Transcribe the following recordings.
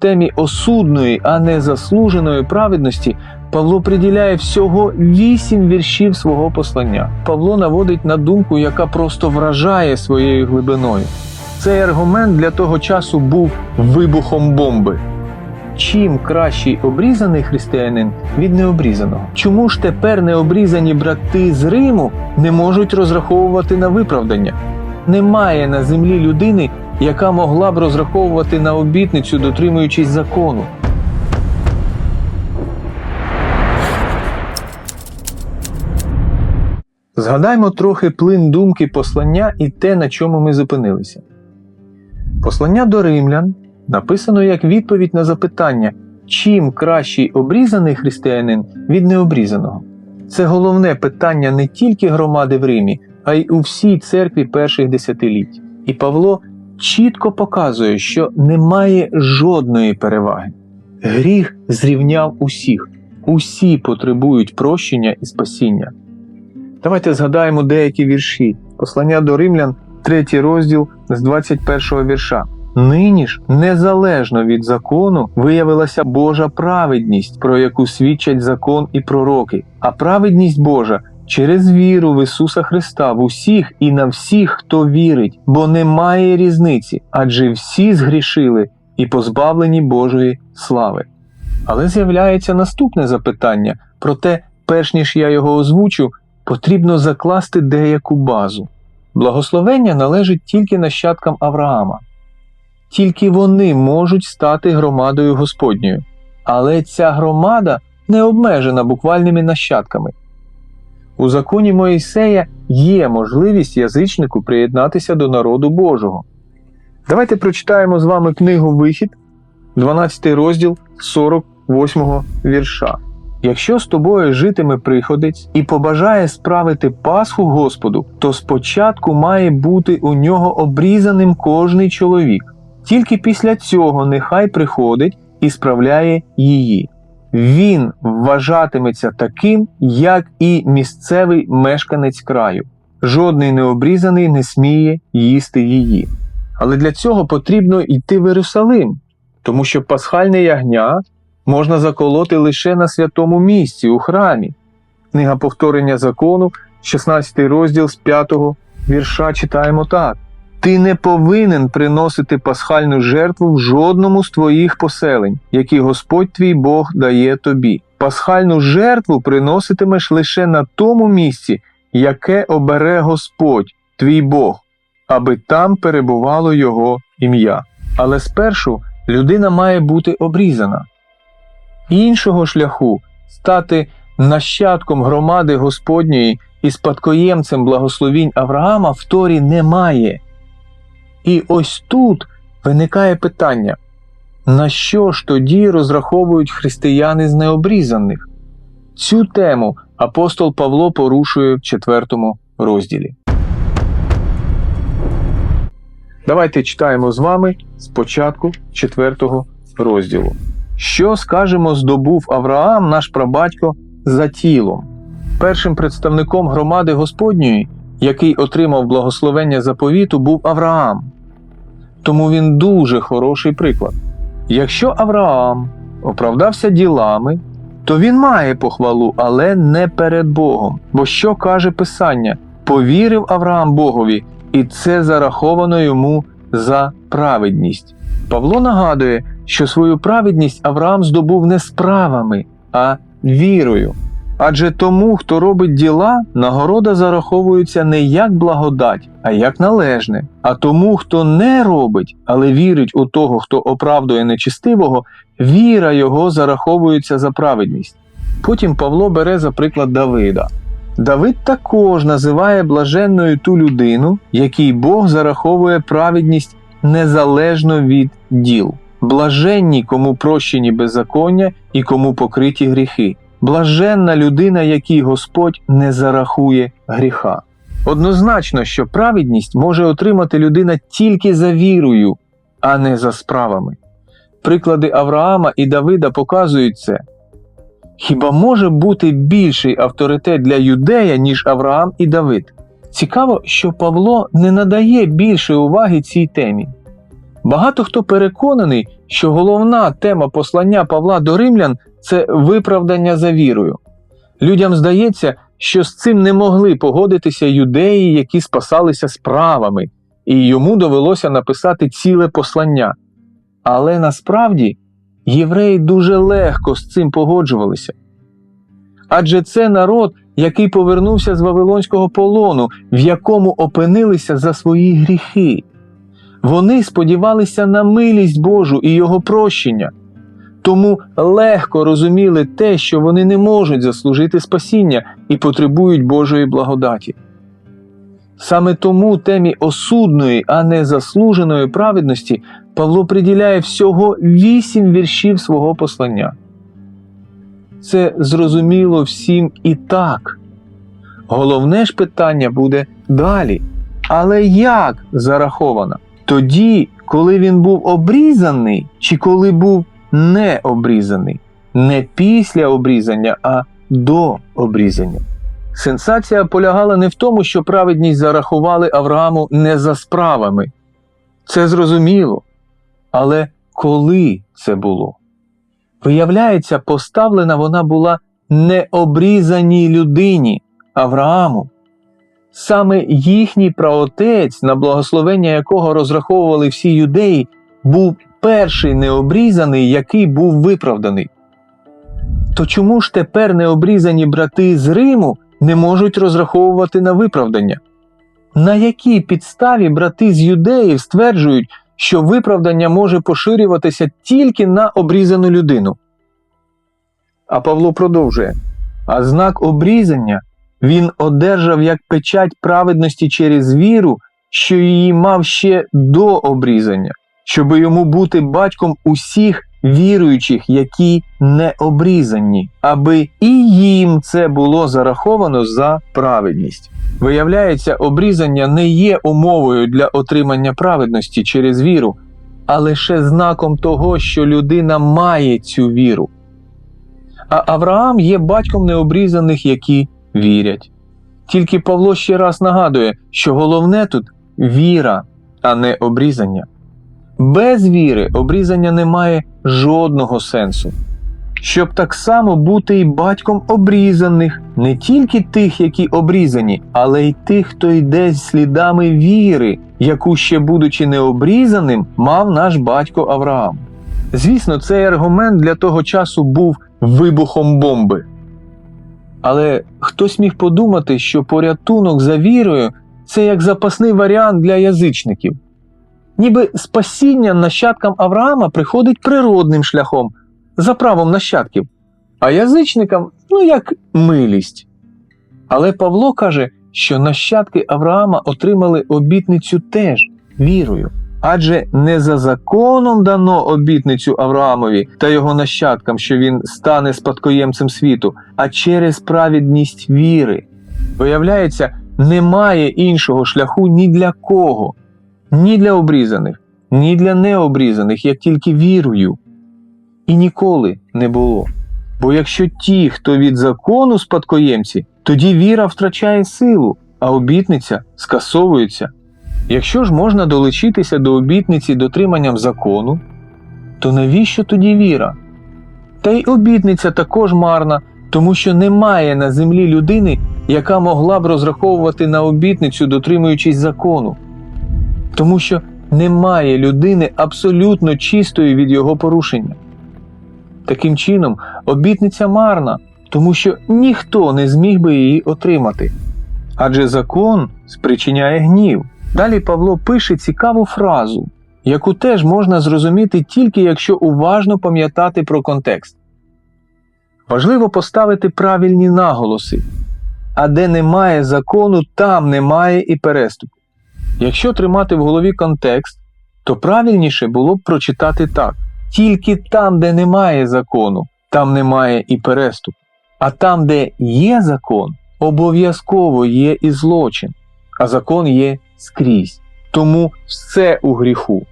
темі осудної, а не заслуженої праведності, Павло приділяє всього вісім віршів свого послання. Павло наводить на думку, яка просто вражає своєю глибиною. Цей аргумент для того часу був вибухом бомби. Чим кращий обрізаний християнин від необрізаного? Чому ж тепер необрізані брати з Риму не можуть розраховувати на виправдання? Немає на землі людини, яка могла б розраховувати на обітницю, дотримуючись закону. Згадаймо трохи плин думки послання і те, на чому ми зупинилися. Послання до римлян написано як відповідь на запитання, чим кращий обрізаний християнин від необрізаного. Це головне питання не тільки громади в Римі, а й у всій церкві перших десятиліть. І Павло чітко показує, що немає жодної переваги. Гріх зрівняв усіх, усі потребують прощення і спасіння. Давайте згадаємо деякі вірші. Послання до римлян, третій розділ з 21 вірша. Нині ж, незалежно від закону, виявилася Божа праведність, про яку свідчать закон і пророки, а праведність Божа через віру в Ісуса Христа в усіх і на всіх, хто вірить, бо немає різниці, адже всі згрішили і позбавлені Божої слави. Але з'являється наступне запитання, проте, перш ніж я його озвучу, потрібно закласти деяку базу. Благословення належить тільки нащадкам Авраама. Тільки вони можуть стати громадою Господньою. Але ця громада не обмежена буквальними нащадками. У законі Моїсея є можливість язичнику приєднатися до народу Божого. Давайте прочитаємо з вами книгу Вихід, 12 розділ 48 вірша. Якщо з тобою житиме приходець і побажає справити Пасху Господу, то спочатку має бути у нього обрізаним кожний чоловік. Тільки після цього нехай приходить і справляє її. Він вважатиметься таким, як і місцевий мешканець краю. Жодний необрізаний не сміє їсти її. Але для цього потрібно йти в Єрусалим, тому що пасхальне ягня можна заколоти лише на святому місці у храмі. Книга повторення закону, 16 розділ з 5 вірша читаємо так: Ти не повинен приносити пасхальну жертву в жодному з твоїх поселень, які Господь твій Бог дає тобі. Пасхальну жертву приноситимеш лише на тому місці, яке обере Господь, твій Бог, аби там перебувало Його ім'я. Але спершу людина має бути обрізана. Іншого шляху стати нащадком громади Господньої і спадкоємцем благословінь Авраама в Торі немає. І ось тут виникає питання, на що ж тоді розраховують християни з необрізаних? Цю тему апостол Павло порушує в четвертому розділі. Давайте читаємо з вами спочатку четвертого розділу. Що скажемо, здобув Авраам, наш прабатько, за тілом? Першим представником громади Господньої, який отримав благословення заповіту, був Авраам. Тому він дуже хороший приклад. Якщо Авраам оправдався ділами, то він має похвалу, але не перед Богом. Бо що каже Писання? Повірив Авраам Богові, і це зараховано йому за праведність. Павло нагадує, що свою праведність Авраам здобув не справами, а вірою. Адже тому, хто робить діла, нагорода зараховується не як благодать, а як належне. А тому, хто не робить, але вірить у того, хто оправдує нечистивого, віра його зараховується за праведність. Потім Павло бере за приклад Давида. Давид також називає блаженною ту людину, якій Бог зараховує праведність незалежно від діл. Блаженні, кому прощені беззаконня і кому покриті гріхи. Блаженна людина, якій Господь не зарахує гріха. Однозначно, що праведність може отримати людина тільки за вірою, а не за справами. Приклади Авраама і Давида показують це. Хіба може бути більший авторитет для юдея, ніж Авраам і Давид? Цікаво, що Павло не надає більшої уваги цій темі. Багато хто переконаний, що головна тема послання Павла до римлян це виправдання за вірою. Людям здається, що з цим не могли погодитися юдеї, які спасалися справами, і йому довелося написати ціле послання. Але насправді євреї дуже легко з цим погоджувалися. Адже це народ, який повернувся з Вавилонського полону, в якому опинилися за свої гріхи. Вони сподівалися на милість Божу і Його прощення, тому легко розуміли те, що вони не можуть заслужити спасіння і потребують Божої благодаті. Саме тому темі осудної, а не заслуженої праведності Павло приділяє всього вісім віршів свого послання. Це зрозуміло всім і так. Головне ж питання буде далі. Але як зараховано? Тоді, коли він був обрізаний, чи коли був не обрізаний? Не після обрізання, а до обрізання. Сенсація полягала не в тому, що праведність зарахували Аврааму не за справами. Це зрозуміло. Але коли це було? Виявляється, поставлена вона була необрізаній людині Аврааму. Саме їхній праотець, на благословення якого розраховували всі юдеї, був перший необрізаний, який був виправданий. То чому ж тепер необрізані брати з Риму не можуть розраховувати на виправдання? На якій підставі брати з юдеїв стверджують, що виправдання може поширюватися тільки на обрізану людину? А Павло продовжує: а знак обрізання він одержав як печать праведності через віру, що її мав ще до обрізання, щоби йому бути батьком усіх віруючих, які не обрізані, аби і їм це було зараховано за праведність. Виявляється, обрізання не є умовою для отримання праведності через віру, а лише знаком того, що людина має цю віру. А Авраам є батьком необрізаних, які вірять. Тільки Павло ще раз нагадує, що головне тут віра, а не обрізання. Без віри обрізання не має жодного сенсу. Щоб так само бути і батьком обрізаних, не тільки тих, які обрізані, але й тих, хто йде слідами віри, яку ще, будучи необрізаним, мав наш батько Авраам. Звісно, цей аргумент для того часу був вибухом бомби. Але хтось міг подумати, що порятунок за вірою це як запасний варіант для язичників. Ніби спасіння нащадкам Авраама приходить природним шляхом, за правом нащадків, а язичникам ну як милість. Але Павло каже, що нащадки Авраама отримали обітницю теж вірою. Адже не за законом дано обітницю Авраамові та його нащадкам, що він стане спадкоємцем світу, а через праведність віри. Виявляється, немає іншого шляху ні для кого, ні для обрізаних, ні для необрізаних, як тільки вірою. І ніколи не було. Бо якщо ті, хто від закону спадкоємці, тоді віра втрачає силу, а обітниця скасовується. Якщо ж можна долучитися до обітниці дотриманням закону, то навіщо тоді віра? Та й обітниця також марна, тому що немає на землі людини, яка могла б розраховувати на обітницю, дотримуючись закону, тому що немає людини абсолютно чистої від його порушення. Таким чином, обітниця марна, тому що ніхто не зміг би її отримати. Адже закон спричиняє гнів. Далі Павло пише цікаву фразу, яку теж можна зрозуміти тільки якщо уважно пам'ятати про контекст. Важливо поставити правильні наголоси, а де немає закону, там немає і переступу. Якщо тримати в голові контекст, то правильніше було б прочитати так: тільки там, де немає закону, там немає і переступу. А там, де є закон, обов'язково є і злочин, а закон є скрізь. Тому все у гріху.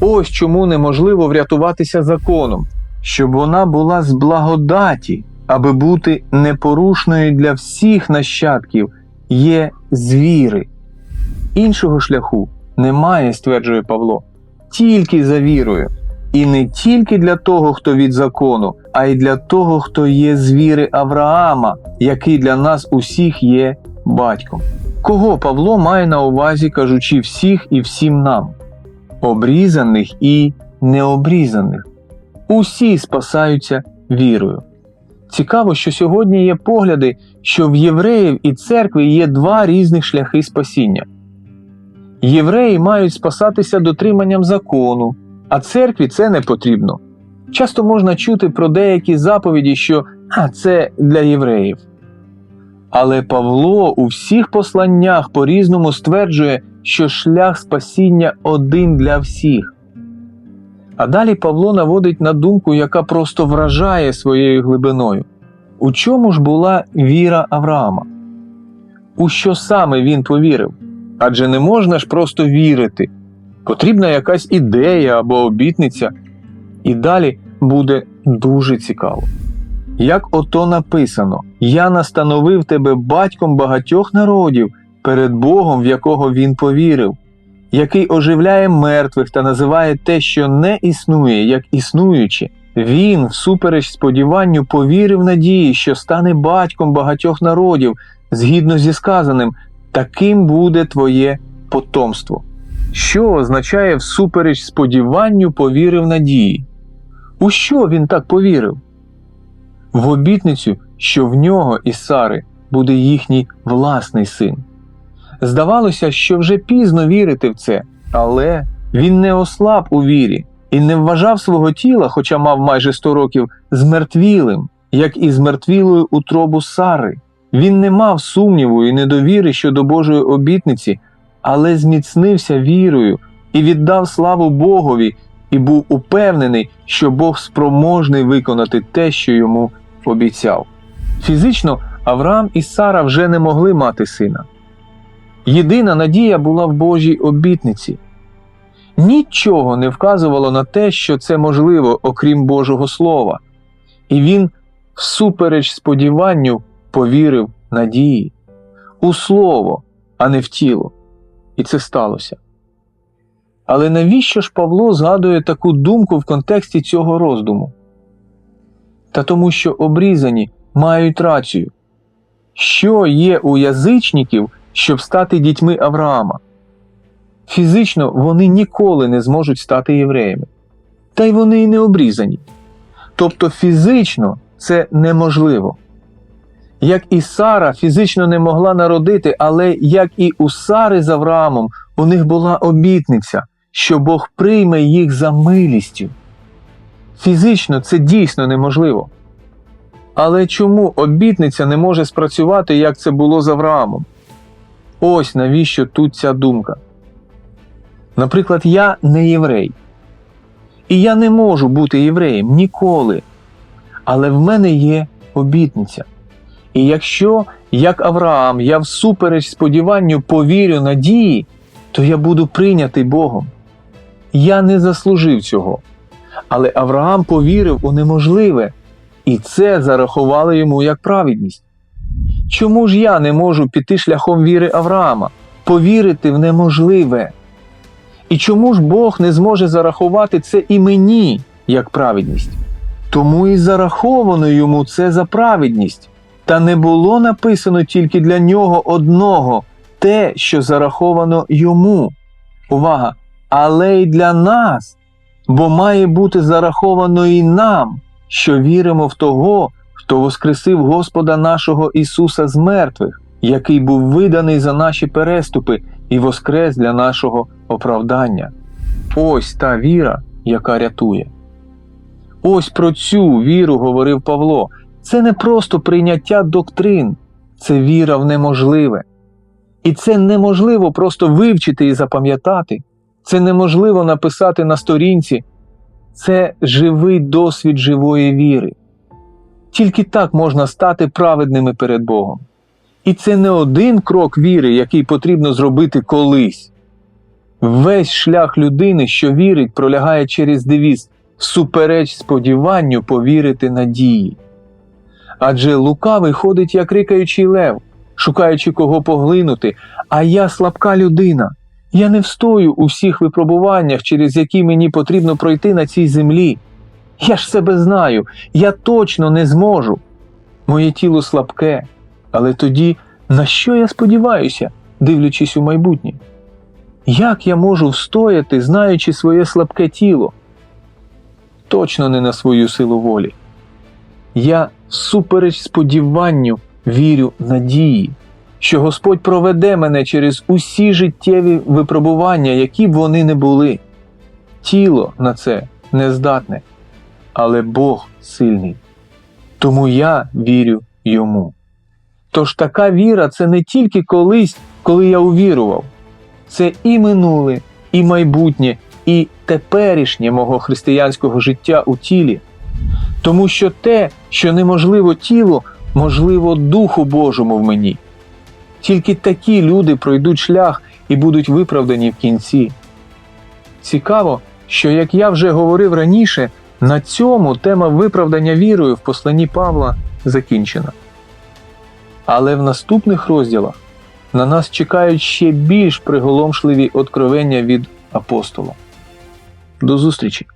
Ось чому неможливо врятуватися законом, щоб вона була з благодаті, аби бути непорушною для всіх нащадків, є з віри. Іншого шляху немає, стверджує Павло. тільки за вірою, і не тільки для того, хто від закону, а й для того, хто є з віри Авраама, який для нас усіх є батьком. Кого Павло має на увазі, кажучи всіх і всім нам? Обрізаних і необрізаних. Усі спасаються вірою. Цікаво, що сьогодні є погляди, що в євреїв і церкви є два різних шляхи спасіння. Євреї мають спасатися дотриманням закону, а церкві це не потрібно. Часто можна чути про деякі заповіді, що а, це для євреїв. Але Павло у всіх посланнях по різному стверджує, що шлях спасіння один для всіх. А далі Павло наводить на думку, яка просто вражає своєю глибиною. У чому ж була віра Авраама? У що саме він повірив? Адже не можна ж просто вірити. Потрібна якась ідея або обітниця. І далі буде дуже цікаво. Як ото написано: Я настановив тебе батьком багатьох народів перед Богом, в якого він повірив, який оживляє мертвих та називає те, що не існує, як існуюче. Він, всупереч сподіванню, повірив надії, що стане батьком багатьох народів, згідно зі сказаним, таким буде твоє потомство. Що означає всупереч сподіванню повірив надії? У що він так повірив? В обітницю, що в нього і Сари буде їхній власний син. Здавалося, що вже пізно вірити в це, але він не ослаб у вірі і не вважав свого тіла, хоча мав майже 100 років, змертвілим, як і змертвілою утробу Сари. Він не мав сумніву і недовіри щодо Божої обітниці, але зміцнився вірою і віддав славу Богові, і був упевнений, що Бог спроможний виконати те, що йому обіцяв. Фізично Авраам і Сара вже не могли мати сина. Єдина надія була в Божій обітниці. Нічого не вказувало на те, що це можливо, окрім Божого Слова, і він, всупереч сподіванню, повірив надії у слово, а не в тіло. І це сталося. Але навіщо ж Павло згадує таку думку в контексті цього роздуму? Та тому, що обрізані мають рацію. Що є у язичників, щоб стати дітьми Авраама? Фізично вони ніколи не зможуть стати євреями. Та й вони й не обрізані. Тобто фізично це неможливо. Як і Сара фізично не могла народити, але як і у Сари з Авраамом, у них була обітниця, що Бог прийме їх за милістю. Фізично це дійсно неможливо. Але чому обітниця не може спрацювати, як це було з Авраамом? Ось навіщо тут ця думка. Наприклад, я не єврей. І я не можу бути євреєм ніколи. Але в мене є обітниця. І якщо, як Авраам, я всупереч сподіванню повірю надії, то я буду прийнятий Богом. Я не заслужив цього. Але Авраам повірив у неможливе, і це зарахували йому як праведність. Чому ж я не можу піти шляхом віри Авраама, повірити в неможливе? І чому ж Бог не зможе зарахувати це і мені як праведність? Тому і зараховано йому це за праведність. Та не було написано тільки для нього одного те, що зараховано йому. Увага! Але й для нас, бо має бути зараховано і нам, що віримо в того, хто воскресив Господа нашого Ісуса з мертвих, який був виданий за наші переступи і воскрес для нашого оправдання. Ось та віра, яка рятує. Ось про цю віру говорив Павло. Це не просто прийняття доктрин, це віра в неможливе. І це неможливо просто вивчити і запам'ятати, це неможливо написати на сторінці, це живий досвід живої віри. Тільки так можна стати праведними перед Богом. І це не один крок віри, який потрібно зробити колись. Весь шлях людини, що вірить, пролягає через девіз всупереч сподіванню повірити надії. Адже лукавий ходить, як рикаючий лев, шукаючи кого поглинути, а я слабка людина. Я не встою у всіх випробуваннях, через які мені потрібно пройти на цій землі. Я ж себе знаю, я точно не зможу. Моє тіло слабке, але тоді на що я сподіваюся, дивлячись у майбутнє? Як я можу встояти, знаючи своє слабке тіло? Точно не на свою силу волі. Я всупереч сподіванню вірю надії, що Господь проведе мене через усі життєві випробування, які б вони не були. Тіло на це не здатне, але Бог сильний. Тому я вірю йому. Тож така віра це не тільки колись, коли я увірував, це і минуле, і майбутнє, і теперішнє мого християнського життя у тілі. Тому що те, що неможливо тілу, можливо Духу Божому в мені. Тільки такі люди пройдуть шлях і будуть виправдані в кінці. Цікаво, що, як я вже говорив раніше, на цьому тема виправдання вірою в посланні Павла закінчена. Але в наступних розділах на нас чекають ще більш приголомшливі откровення від апостола. До зустрічі!